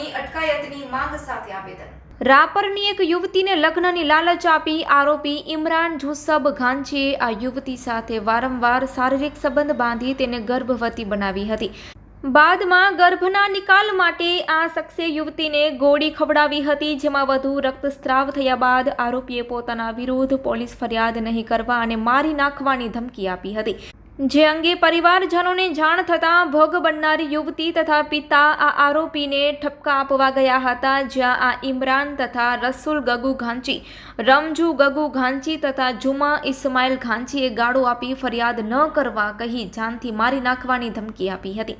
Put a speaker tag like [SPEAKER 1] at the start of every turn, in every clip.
[SPEAKER 1] આરોપીઓની અટકાયતની માંગ સાથે આવેદન. રાપરની એક યુવતીને લગ્નની લાલચ આપી આરોપી ઇમરાન જુસબ ઘાંચીએ આ યુવતી સાથે વારંવાર શારીરિક સંબંધ બાંધી તેને ગર્ભવતી બનાવી હતી. બાદમાં ગર્ભના નિકાલ માટે આ શખ્સે યુવતીને ગોળી ખવડાવી હતી, જેમાં વધુ રક્તસ્રાવ થયા બાદ આરોપીએ પોતાના વિરુદ્ધ પોલીસ ફરિયાદ નહીં કરવા અને મારી નાખવાની ધમકી આપી હતી. જે અંગે પરિવારજનોને જાણ થતાં ભોગ બનનારી યુવતી તથા પિતા આ આરોપીને ઠપકા આપવા ગયા હતા, જ્યાં આ ઇમરાન તથા રસુલ ગગુ ઘાંચી, રમજુ ગગુ ઘાંચી તથા જુમા ઇસ્માઇલ ઘાંચીએ ગાળો આપી ફરિયાદ ન કરવા કહી જાનથી મારી નાખવાની ધમકી આપી હતી.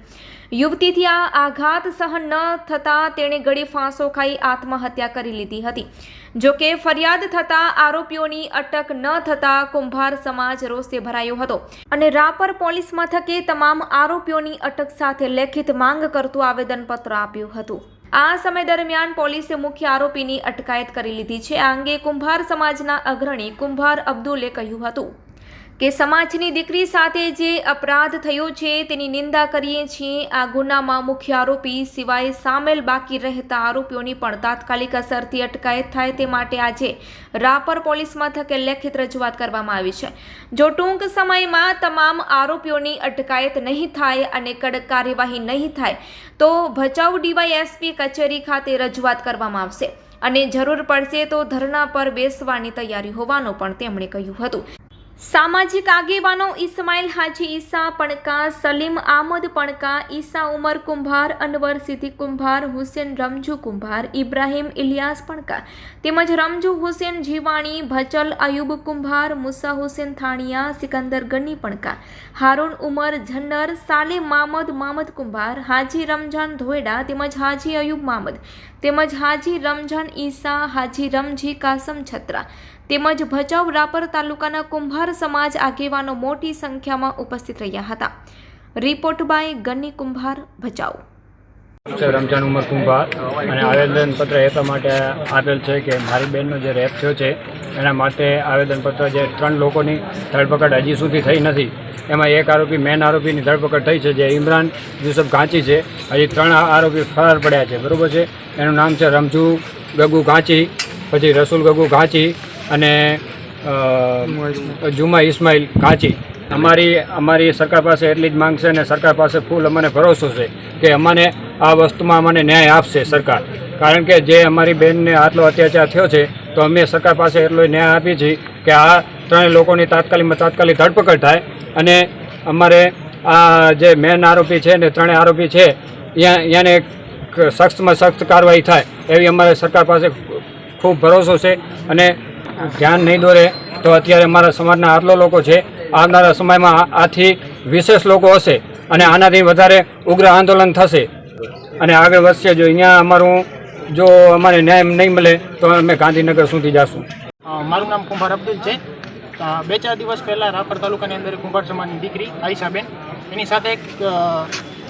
[SPEAKER 1] યુવતીથી આ આઘાત સહન ન થતાં તેણે ગળે ફાંસો ખાઈ આત્મહત્યા કરી લીધી હતી. જો કે ફરિયાદ થતાં આરોપીઓની અટક ન થતાં કુંભાર સમાજ રોષે ભરાયો હતો. અને રાપર પોલીસ મથકે તમામ આરોપીઓની અટક સાથે લેખિત માંગ કરતું આવેદનપત્ર આપ્યું હતું. આ સમય દરમિયાન પોલીસે મુખ્ય આરોપીની અટકાયત કરી લીધી છે. આ અંગે કુંભાર સમાજના અગ્રણી કુંભાર અબ્દુલે કહ્યું હતું. કે સમાજની દીકરી સાથે જે અપરાધ થયો છે, તેની નિંદા કરીએ છીએ. આ ગુનામાં મુખ્ય આરોપી સિવાય સામેલ બાકી રહેતા આરોપીઓની પણ તાત્કાલિક અસરથી અટકાયત થાય તે માટે આજે રાપર પોલીસ મથકે લેખિત રજૂઆત કરવામાં આવી છે. જો ટૂંક સમયમાં તમામ આરોપીઓની અટકાયત નહીં થાય અને કડક કાર્યવાહી નહીં થાય, તો ભચાઉ ડીવાયએસપી કચેરી ખાતે રજૂઆત કરવામાં આવશે. અને જરૂર પડશે તો ધરણા પર બેસવાની તૈયારી હોવાનું પણ તેમણે કહ્યું હતું. સામાજિક આગેવાનો ઇસ્માઇલ હાજી ઈસા, પણકા સલીમ આમદ, પણકા ઈસા ઉમર કુંભાર, અનવર સિદ્ધિ કુંભાર, હુસેન રમજુ કુંભાર, ઇબ્રાહીમ ઇલિયાસ પણકા તેમજ રમજુ હુસેન જીવાણી, ભચલ અયુબ કુંભાર, મુસા હુસેન થાણિયા, સિકંદર ગની પણકા હારૂન ઉમર, ઝન્નર સાલે મામદ મામદ કુંભાર, હાજી રમઝાન ધોયડા તેમજ હાજી અયુબ મામદ તેમજ હાજી રમઝાન ઈસા, હાજી રમજી કાસમ છત્રા તેમજ ભચાઉ રાપર તાલુકાના કુંભાર સમાજ આગેવાનો મોટી સંખ્યામાં ઉપસ્થિત રહ્યા હતા. રિપોર્ટ બાય ગની કુંભાર, ભચાઉ.
[SPEAKER 2] છે રમજાન ઉમર કુંભાર અને આવેદનપત્ર એટલા માટે આપેલ છે કે મારી બહેનનો જે રેપ થયો છે, એના માટે આવેદનપત્ર જે ત્રણ લોકોની ધરપકડ હજી સુધી થઈ નથી. એમાં એક આરોપી મેન આરોપીની ધરપકડ થઈ છે, જે ઇમરાન યુસફ ઘાંચી છે. હજી ત્રણ આરોપી ફરાર પડ્યા છે, બરાબર છે? એનું નામ છે રમજુ ગગુ ઘાંચી, પછી રસુલ ગગુ ઘાંચી અને જુમા ઇસ્માઇલ કાચી. અમારી અમારી સરકાર પાસે એટલી જ માંગ છે અને સરકાર પાસે ફૂલ અમને ભરોસો છે કે અમને આ વસ્તુમાં અમને ન્યાય આપશે સરકાર. કારણ કે જે અમારી બહેનને આટલો અત્યાચાર થયો છે, તો અમે સરકાર પાસે એટલો ન્યાય આપીએ છીએ કે આ ત્રણેય લોકોની તાત્કાલિકમાં તાત્કાલિક ધરપકડ થાય અને અમારે આ જે મેન આરોપી છે ને ત્રણેય આરોપી છે ત્યાંને સખ્તમાં સખ્ત કાર્યવાહી થાય એવી અમારે સરકાર પાસે ખૂબ ભરોસો છે અને ધ્યાન નહીં દોરે તો અત્યારે અમારા સમાજના આટલો લોકો છે, આવનારા સમયમાં આથી વિશેષ લોકો હશે અને આનાથી વધારે ઉગ્ર આંદોલન થશે. અને આગળ વધશે, જો અહીંયા અમારું, જો અમારે ન્યાય નહીં મળે, તો અમે ગાંધીનગર સુધી જશું.
[SPEAKER 3] મારું નામ કુંભાર અબ્દુલ છે. બે ચાર દિવસ પહેલાં રાપર તાલુકાની અંદર કુંભાર સમાજની દીકરી આઈશાબેન એની સાથે એક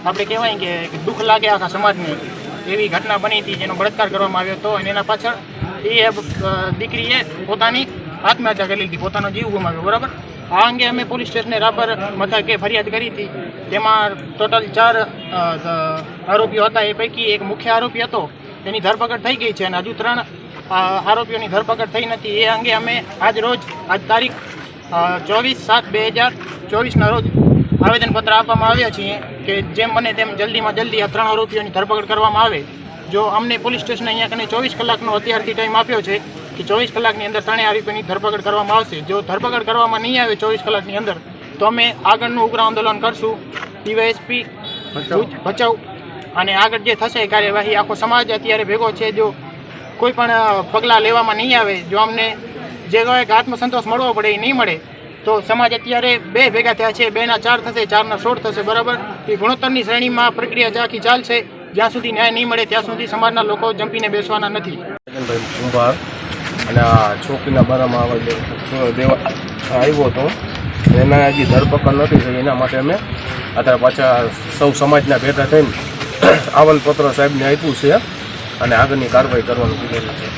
[SPEAKER 3] આપણે કહેવાય કે દુઃખ લાગે આખા સમાજને એવી ઘટના બની હતી જેનો બળાત્કાર કરવામાં આવ્યો હતો અને એના પાછળ એ દીકરીએ પોતાની આત્મહત્યા કરી લીધી, પોતાનો જીવ ગુમાવ્યો, બરાબર? આ અંગે અમે પોલીસ સ્ટેશને રાપર મથકે ફરિયાદ કરી હતી. તેમાં ટોટલ ચાર આરોપીઓ હતા. એ પૈકી એક મુખ્ય આરોપી હતો. તેની ધરપકડ થઈ ગઈ છે અને હજુ ત્રણ આરોપીઓની ધરપકડ થઈ નથી. એ અંગે અમે આજ રોજ, આજ તારીખ ચોવીસ સાત બે હજાર ચોવીસના રોજ આવેદનપત્ર આપવામાં આવ્યા છીએ કે જેમ બને તેમ જલ્દીમાં જલ્દી આ ત્રણ આરોપીઓની ધરપકડ કરવામાં આવે. જો અમને પોલીસ સ્ટેશન અહીંયા કને ચોવીસ કલાકનો અત્યારથી ટાઈમ આપ્યો છે કે ચોવીસ કલાકની અંદર ત્રણેય આરોપીની ધરપકડ કરવામાં આવશે. જો ધરપકડ કરવામાં નહીં આવે ચોવીસ કલાકની અંદર તો અમે આગળનું ઉગ્ર આંદોલન કરશું. ડીવાયએસપી ભચાઉ. અને આગળ જે થશે કાર્યવાહી આખો સમાજ અત્યારે ભેગો છે. જો કોઈ પણ પગલાં લેવામાં નહીં આવે જો અમને જે કહેવાય કે આત્મસંતોષ મળવો પડે એ નહીં મળે તો સમાજ અત્યારે બે ભેગા થયા છે. બેના ચાર થશે ચારના સોળ થશે બરાબર? એ ગુણોત્તરની શ્રેણીમાં પ્રક્રિયા આખી ચાલશે. જ્યાં સુધી ન્યાય નહીં મળે, ત્યાં સુધી સમાજના લોકો જંપીને બેસવાના નથી.
[SPEAKER 4] અને આ છોકરીના બારામાં આવ્યો હતો. એના હજી ધરપકડ નથી થઈ. એના માટે અમે અત્યારે પાછા સૌ સમાજના ભેગા થઈને આવલપત્ર સાહેબને આપ્યું છે અને આગળની કાર્યવાહી કરવાનું કીધેલું છે.